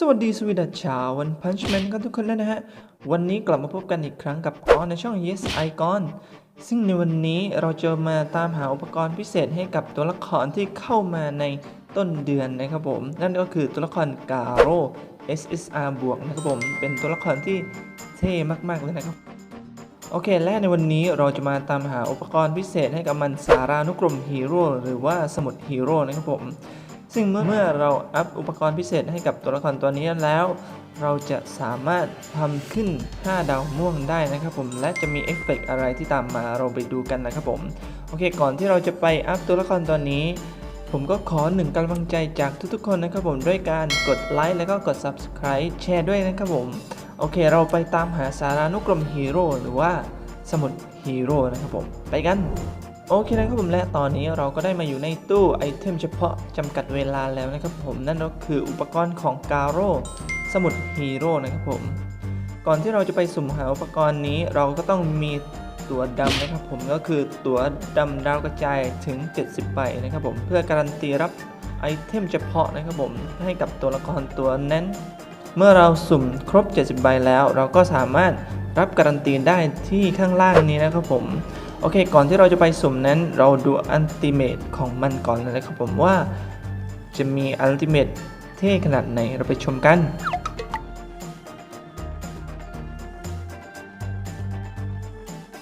สวัสดีสวีดัชาววันพันช์แมนกันทุกคนแล้วนะฮะ วันนี้กลับมาพบกันอีกครั้งกับกอนในช่อง Yes Icon ซึ่งในวันนี้เราจะมาตามหาอุปกรณ์พิเศษให้กับตัวละครที่เข้ามาในต้นเดือนนะครับผม นั่นก็คือตัวละครกาโร่ SSR บวกนะครับผม เป็นตัวละครที่เท่มาก ๆ เลยนะครับ โอเค และในวันนี้เราจะมาตามหาอุปกรณ์พิเศษให้กับมันสารานุกรมฮีโร่หรือว่าสมุดฮีโร่นะครับผม ซึ่งเมื่อเมื่อเราอัพอุปกรณ์พิเศษให้กับตัวละครตัวนี้แล้ว เราจะสามารถทำขึ้น 5 ดาวม่วงได้นะครับผม และจะมีเอฟเฟกต์อะไรที่ตามมาเราไปดูกันนะครับผม โอเค ก่อนที่เราจะไปอัพตัวละครตัวนี้ผมก็ขอหนึ่งกำลังใจจากทุกๆคนนะครับผมด้วยการกดไลค์แล้วก็กด Subscribe แชร์ด้วยนะครับผม โอเคเราไปตามหาสารานุกรมฮีโร่หรือว่าสมุดฮีโร่นะครับผม ไปกัน โอเคนะครับผมและตอนนี้เราก็ได้มาอยู่ในตู้ไอเทมเฉพาะจำกัดเวลาแล้วนะครับผมนั่นก็คืออุปกรณ์ของกาโร่สมุดฮีโร่นะครับผม ก่อนที่เราจะไปสุ่มหาอุปกรณ์นี้เราก็ต้องมีตัวดำนะครับผมก็คือตัวดำดาวกระจายถึง 70ใบนะครับผมเพื่อการันตีรับไอเทมเฉพาะนะครับผมให้กับตัวละครตัวนั้น เมื่อเราสุ่มครบ 70ใบแล้ว เราก็สามารถรับการันตีได้ที่ข้างล่างนี้นะครับผม โอเค ก่อนที่เราจะไปสุ่มนั้น เราดูอันติเมตของมันก่อนเลยนะครับผมว่าจะมีอันติเมตเท่ขนาดไหนเราไปชมกัน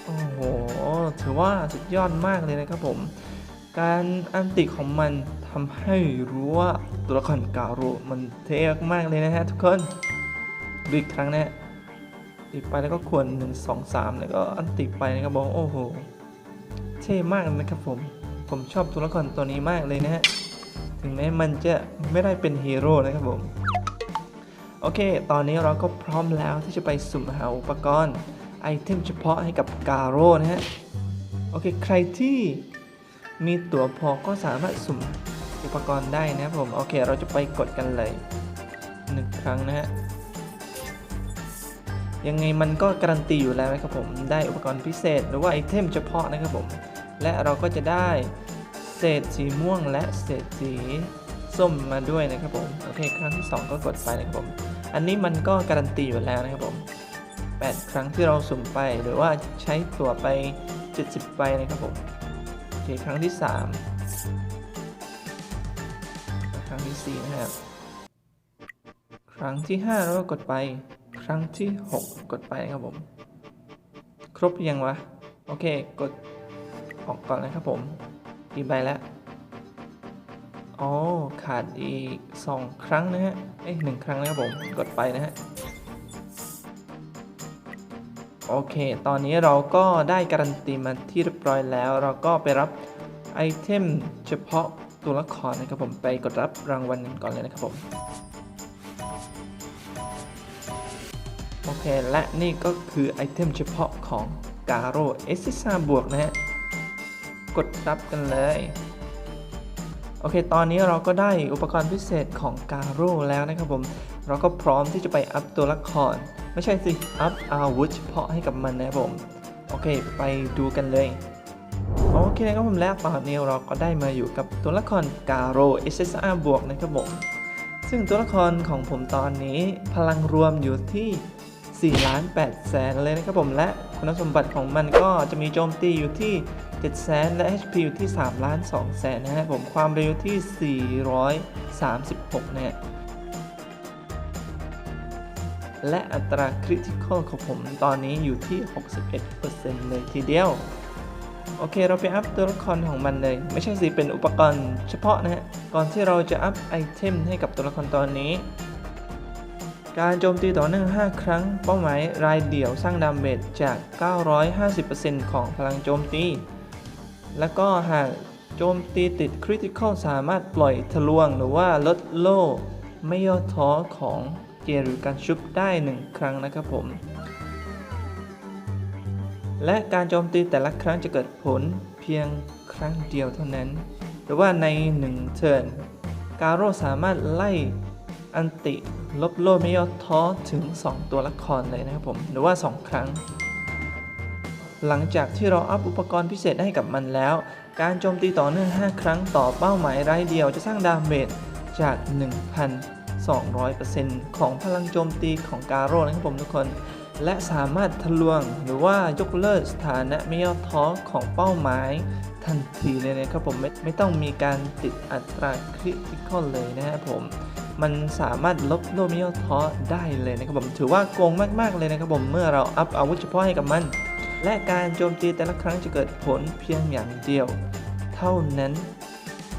โอ้โหถือว่าสุดยอดมากเลยนะครับผม การอันติของมันทำให้รู้ว่าตัวละครกาโรมันเท่มากเลยนะฮะทุกคนดูอีกครั้งนะฮะ ติดไปแล้วก็ควร 1 2 3 แล้วก็อันติไปนะครับบอกโอ้โห เท่มากเลยนะครับผม ผมชอบตัวละครตัวนี้มากเลยนะฮะ ถึงแม้มันจะไม่ได้เป็นฮีโร่นะครับผม โอเค ตอนนี้เราก็พร้อมแล้วที่จะไปสุ่มหาอุปกรณ์ไอเทมเฉพาะให้กับกาโร่นะฮะ โอเค ใครที่มีตั๋วพอก็สามารถสุ่มอุปกรณ์ได้นะครับผม โอเค เราจะไปกดกันเลยหนึ่งครั้งนะฮะ ยังไงมันก็การันตีอยู่แล้วนะครับผมได้อุปกรณ์พิเศษหรือว่าไอเทมเฉพาะนะครับผมและเราก็จะได้เศษสีม่วงและเศษสีส้มมาด้วยนะครับผมโอเคครั้งที่ 2 ก็กดไปนะครับผมอันนี้มันก็การันตีอยู่แล้วนะครับผม 8 ครั้งที่เราสุ่มไปหรือว่าใช้ตัวไป 70ใบนะครับผมโอเคครั้งที่ 3 ครั้งที่ 4 นะครับ ครั้งที่ 5 เราก็กดไป ครั้งที่ 6 กดไปนะครับผม ครบยังวะ โอเค กดออกก่อนนะครับผมกี่ใบแล้วอ๋อขาดอีก 2 ครั้งนะฮะ เอ้ยหนึ่งครั้งนะครับผม กดไปนะฮะ โอเค ตอนนี้เราก็ได้การันตีมาที่เรียบร้อยแล้ว เราก็ไปรับไอเทมเฉพาะตัวละครนะครับผม ไปกดรับรางวัลกันก่อนเลยนะครับผม เคและนี่ก็คือไอเทมเฉพาะของกาโร่เอสซาบวกนะฮะ กดรับกันเลย โอเค ตอนนี้เราก็ได้อุปกรณ์พิเศษของกาโร่แล้วนะครับผม เราก็พร้อมที่จะไปอัพตัวละคร ไม่ใช่สิ อัพอาวุธเฉพาะให้กับมันนะครับผม โอเค ไปดูกันเลยโอเคนะครับผมและตอนนี้เราก็ได้มาอยู่กับตัวละครกาโร่ SSR บวกนะครับผมซึ่งตัวละครของผมตอนนี้พลังรวมอยู่ที่ 4ล้าน8แสนเลยนะครับผมและคุณสมบัติของมันก็จะมีโจมตีอยู่ที่7แสนและ HP อยู่ที่3ล้าน2แสนนะฮะผมความเร็วที่ 436นะฮะและอัตราคริติคอลของผมตอนนี้อยู่ที่ 61%เลยทีเดียว โอเคเราไปอัพตัวละครของมันเลย ไม่ใช่สิเป็นอุปกรณ์เฉพาะนะฮะ ก่อนที่เราจะอัพไอเทมให้กับตัวละครตอนนี้ การโจมตีต่อเนื่อง 5 ครั้ง เป้าหมายรายเดี่ยวสร้างดาเมจจาก 950%ของพลังโจมตี แล้วก็หากโจมตีติดคริติคอลสามารถปล่อยทะลวงหรือว่าลดโล่ไม่ย่อท้อของเกียร์หรือการชุบได้ 1 ครั้งนะครับผม และการโจมตีแต่ละครั้งจะเกิดผลเพียงครั้งเดียวเท่านั้น หรือว่าใน 1 เทิร์นการโรสามารถไล่ อันติ ลบโลไม่ย่อท้อถึง 2 ตัวละครเลยนะครับผม หรือว่า 2 ครั้ง หลังจากที่เราอัพอุปกรณ์พิเศษให้กับมันแล้ว การโจมตีต่อเนื่อง 5 ครั้งต่อเป้าหมายรายเดียวจะสร้างดาเมจจาก 1,200%ของพลังโจมตีของกาโร่นะครับผมทุกคน และสามารถทะลวงหรือว่ายกเลิกสถานะไม่ย่อท้อของเป้าหมายทันทีเลยนะครับผมไม่ไม่ต้องมีการติดอัตราคริติคอลเลยนะครับผม มันสามารถลบโลมิโอทอได้เลยนะครับผมถือว่าโกงมากๆเลยนะครับผมเมื่อเราอัพอาวุธเฉพาะให้กับมัน และการโจมตีแต่ละครั้งจะเกิดผลเพียงอย่างเดียว เท่านั้น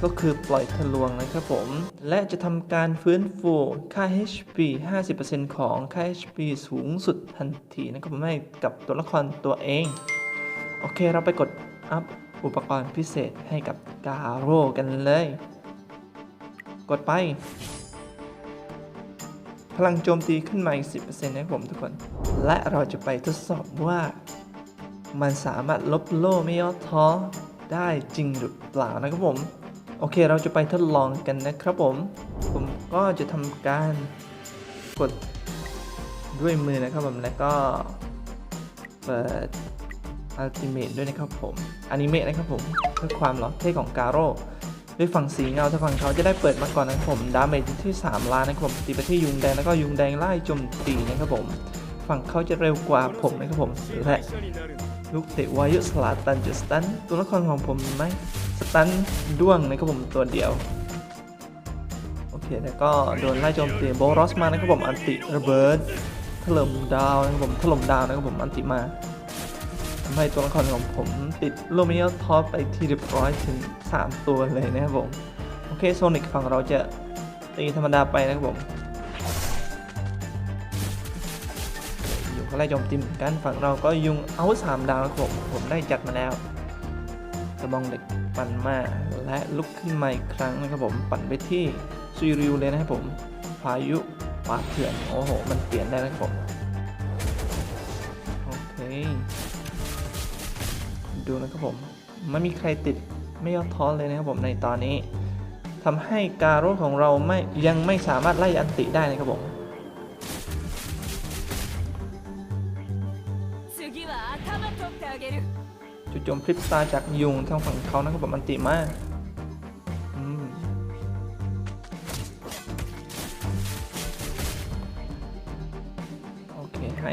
ก็คือปล่อยทะลวงนะครับผม และจะทำการฟื้นฟูค่า HP 50%ของค่า HP สูงสุดทันทีนะครับผมให้กับตัวละครตัวเอง โอเคเราไปกดอัพอุปกรณ์พิเศษให้กับกาโร่กันเลย กดไป พลังโจมตีขึ้นมาอีก 10%นะครับผมทุกคน และเราจะไปทดสอบว่า มันสามารถลบโล่ไม่ย่อท้อได้จริงหรือเปล่านะครับผม โอเคเราจะไปทดลองกันนะครับผม ผมก็จะทำการกดด้วยมือนะครับผมแล้วก็เปิดอัลติเม e ด้วยนะครับผมอนิเมะนะครับผมเพื่อความหล่อเท่ของการโร่ ด้วยฝั่งสีเงาถ้าฝั่งเขาจะได้เปิดมาก่อนนะครับผมดาเมจที่ 3 ล้านนะครับผมตีไปที่ยุงแดงแล้วก็ยุงแดงไล่โจมตีนะครับผม ฝั่งเขาจะเร็วกว่าผมนะครับผมและลูกเตะวายุสลาตันจะสตันตัวละครของผมไหมสตันด้วงนะครับผมตัวเดียวโอเคแล้วก็โดนไล่โจมตีโบรอสมานะครับผมอันติระเบิดถล่มดาวนะครับผมถล่มดาวนะครับผมอันติมา ทำให้ตัวละครของผมติดโลมิโอท็อปไปที่เรียบร้อยถึง 3 ตัวเลยนะครับผม โอเคโซนิกฝั่งเราจะตีธรรมดาไปนะครับผมยุงก็ไล่โจมตีเหมือนกันฝั่งเราก็ยุงเอาสามดาวนะครับผม ผมได้จัดมาแล้วกระบองเหล็กปั่นมาและลุกขึ้นมาอีกครั้งนะครับผม ปั่นไปที่ซุยริวเลยนะครับผมพายุปาดเถื่อนโอ้โห มันเปลี่ยนได้นะครับผม ดูนะครับผมไม่มีใครติดไม่ย่อท้อเลยนะครับผมในตอนนี้ทำให้การรถของเราไม่ยังไม่สามารถไล่อันติได้นะครับผมจุดจมพลิปตาจากยุงทางฝั่งเขานะครับผมอันติมากโอเคให้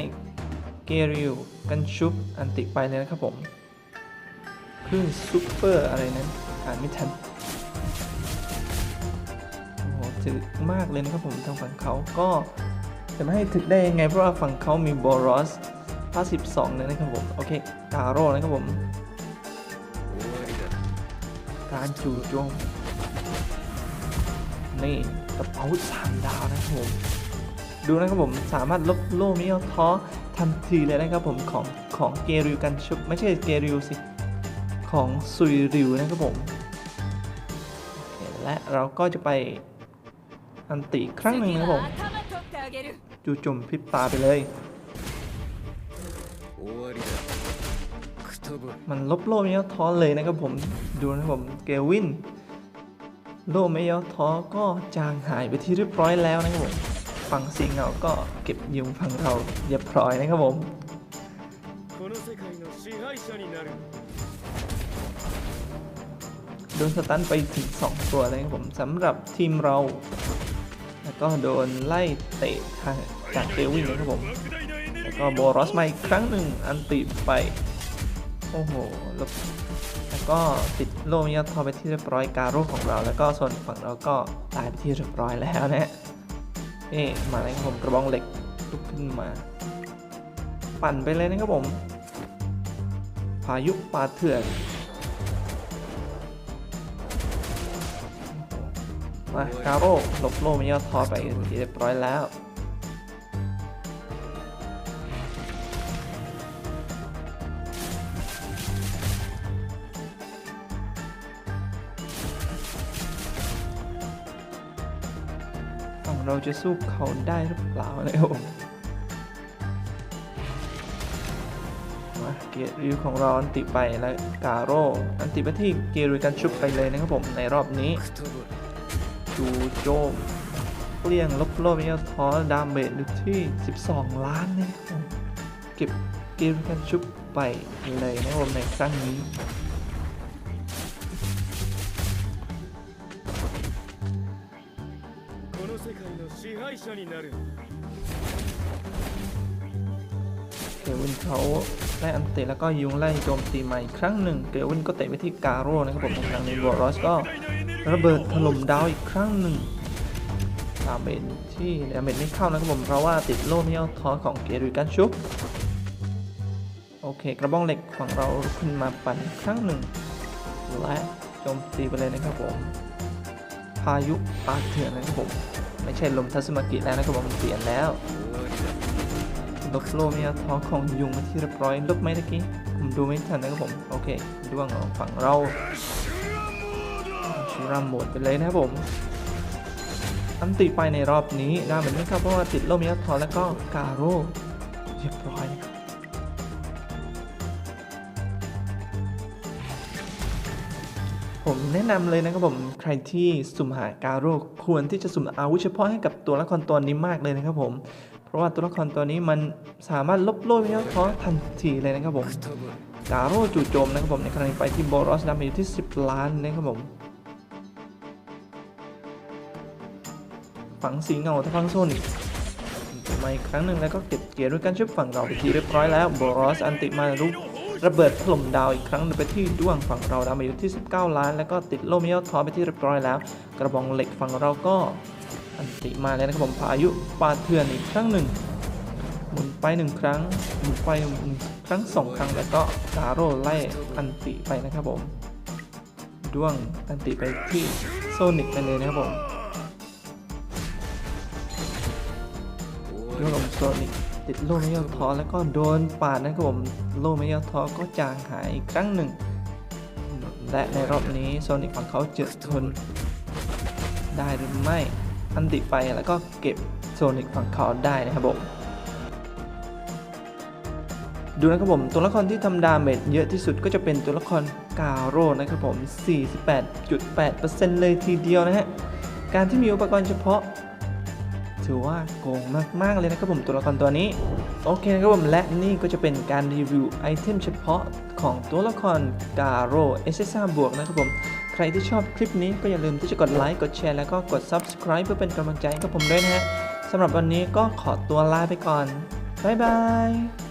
เกริวกันชุบอันติไปเลยนะครับผม คลื่นซูเปอร์อะไรนั้นอ่านไม่ทันโอ้โหถึกมากเลยนะครับผมทางฝั่งเขาก็จะไม่ให้ถึกได้ยังไงเพราะว่าฝั่งเขามีบอรอส52เลยนะครับผมโอเคกาโร่นะครับผมการจู่โจมนี่กระเป๋าสามดาวนะครับผมดูนะครับผมสามารถลบโล่มิโอท้อทันทีเลยนะครับผมของของเกริวกันชุบไม่ใช่เกริวสิ ของซุยริวนะครับผมและเราก็จะไปอันติครั้งหนึ่งนะครับผมจูจมพิบตาไปเลย มันลบโล่ไม่ย่อท้อเลยนะครับผมดูนะครับผมเกวิน โล่ไม่ย่อท้อก็จางหายไปที่เรียบร้อยแล้วนะครับผมฝั่งซิงเราก็เก็บยืงฝั่งเราเรียบร้อยนะครับผม โดนสตันไปถึง 2 ตัวเลยครับผมสำหรับทีมเรา แล้วก็โดนไล่เตะจากเดวินะครับผม แล้วก็โบรอสมาอีกครั้งหนึ่งอันติไป โอ้โห แล้วก็ติดโลมิยาทอไปที่เรียบร้อยการโรของเรา แล้วก็ส่วนฝั่งเราก็ตายไปที่เรียบร้อยแล้วนะฮะเอ๊มาเลยครับผมกระบองเหล็กลุกขึ้นมา ปั่นไปเลยนะครับผม พายุปลาเถื่อน มาคาโร่หลบโล่มันยอดทอไปเรียบร้อยแล้ว ฝั่งเราจะสู้เขาได้หรือเปล่าเลยผมมาเกียร์ริวของเราอันติไปแล้วกาโร่อันติไปที่เกียร์ริวกันชุบไปเลยนะครับผมในรอบนี้ จูโจมเปลี่ยงลบลบนี้ทอดาเมจอยู่ที่ 12 ล้านนะเก็บเกมกันชุบไปเลยนะผมในครั้งนี้เกวินเขาไล่อันเตะแล้วก็ยุงไล่โจมตีใหม่ครั้งหนึ่ง เกวินก็เตะไปที่การโร่นะครับผมทางในวอร์รอสก็ ระเบิดถล่มดาวอีกครั้งหนึ่งดาเมจที่ดาเมจไม่เข้านะครับผมเพราะว่าติดโล่ไม่เอาทอของเกรุกันชุบโอเค กระบองเหล็กของเราขึ้นมาปั่นครั้งหนึ่งและโจมตีไปเลยนะครับผม พายุปาเถื่อนนะครับผมไม่ใช่ลมทัศมากิแล้วนะครับผมเปลี่ยนแล้วลบโลเมียท้อของยุงมาที่เรียบร้อยลบไหมตะกี้ผมดูไม่ทันนะครับผม โอเคด้วงของฝั่งเรา รามโหมดไปเลยนะครับผม อันติไปในรอบนี้ได้เหมือนไม่ครับเพราะว่าติดโลเมียท้องแล้วก็กาโร่เรียบร้อยนะครับผมแนะนำเลยนะครับผมใครที่สุ่มหาการโรคควรที่จะสุ่มอาวุธเฉพาะให้กับตัวละครตัวนี้มากเลยนะครับผม เพราะว่าตัวละครตัวนี้มันสามารถลบโล่ไม่ท้อทันทีเลยนะครับผมการโร่จู่โจมนะครับผมในครั้งนี้ไปที่โบรอสดาเมจอยู่ที่ 10 ล้านนะครับผม ฝังสีเงาทางฝั่งโซนิกมาอีกครั้งหนึ่งแล้วก็เก็บเกียร์ด้วยการชุบฝั่งเราไปทีเรียบร้อยแล้วโบรอสอันติมารุกระเบิดถล่มดาวอีกครั้งไปที่ด้วงฝั่งเราดาวมาอยู่ที่ 19 ล้าน แล้วก็ติดโลมิโอทอไปที่เรียบร้อยแล้ว กระบองเหล็กฝั่งเราก็อันติมาแล้วนะครับผมพายุปาเถื่อนอีกครั้งหนึ่งหมุนไปหนึ่งครั้งหมุนไปหนึ่งครั้งสองครั้งแล้วก็กาโร่ไล่อันติไปนะครับผมด้วงอันติไปที่โซนิกนั่นเลยนะครับผม ด้วงลมโซนิกติดโล่ไม่ยอดท้อแล้วก็โดนปาดนะครับผมโล่ไม่ยอดท้อก็จางหายอีกครั้งหนึ่ง และในรอบนี้โซนิกฝั่งเขาเจะทนได้หรือไม่อันติไปแล้วก็เก็บโซนิกฝั่งเขาได้นะครับผมดูนะครับผมตัวละครที่ทำดาเมจเยอะที่สุดก็จะเป็นตัวละครกาโร่นะครับผม 48.8%เลยทีเดียวนะฮะ การที่มีอุปกรณ์เฉพาะ ถือว่าโกงมากๆเลยนะครับผมตัวละครตัวนี้ โอเคนะครับผมและนี่ก็จะเป็นการรีวิวไอเทมเฉพาะของตัวละครกาโร่เอสเบวกนะครับผมใครที่ชอบคลิปนี้ก็อย่าลืมที่จะกดไลค์กดแชร์แล้วก็กด Subscribe เพื่อเป็นกำลังใจให้กับผมด้วยนะฮะสำหรับวันนี้ก็ขอตัวลาไปก่อนบ๊ายบาย